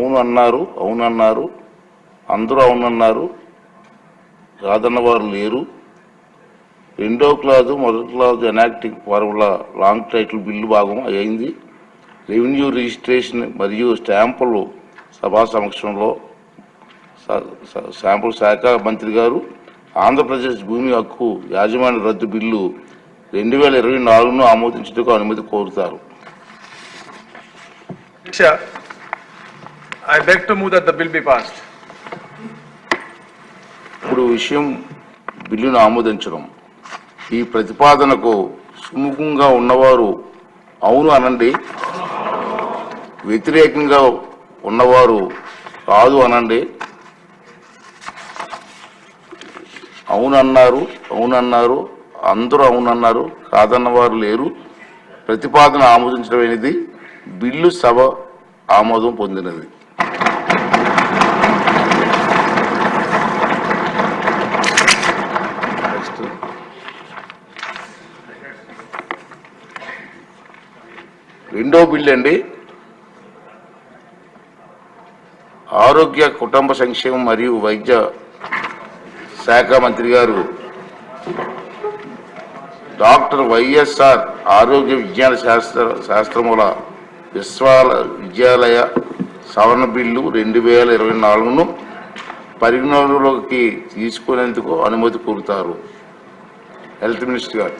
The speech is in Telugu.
అవును అన్నారు అవును అన్నారు అందరూ అవునన్నారు కాదన్న వారు లేరు. రెండో క్లాజు మొదటి clause enacting formula long title bill భాగం అయింది రెవెన్యూ రిజిస్ట్రేషన్ మరియు స్టాంపులు సభా సమక్షంలో స- శాంపుల్ శాఖ మంత్రి గారు ఆంధ్రప్రదేశ్ భూమి హక్కు యాజమాన్య రద్దు బిల్లు రెండు వేల ఇరవై నాలుగును ఆమోదించుటకు అనుమతి కోరుతారు. I I to move that the bill be passed ఇప్పుడు విషయం బిల్లును ఆమోదించడం. ఈ ప్రతిపాదనకు సుముఖంగా ఉన్నవారు అవును అనండి. వ్యతిరేకంగా ఉన్నవారు కాదు అనండి. అవునన్నారు అవునన్నారు అందరూ అవునన్నారు కాదన్నవారు లేరు. ప్రతిపాదన ఆమోదించడమైనది బిల్లు సభ ఆమోదం పొందినది. రెండో బిల్ అండి. ఆరోగ్య కుటుంబ సంక్షేమం మరియు వైద్య శాఖ మంత్రి గారు డాక్టర్ వైఎస్ఆర్ ఆరోగ్య విజ్ఞాన శాస్త్ర శాస్త్రముల విశ్వాల విద్యాలయ సవరణ బిల్లు రెండు వేల ఇరవై నాలుగును పరిగణలోకి తీసుకునేందుకు అనుమతి కోరుతారు. హెల్త్ మినిస్టర్ గారు.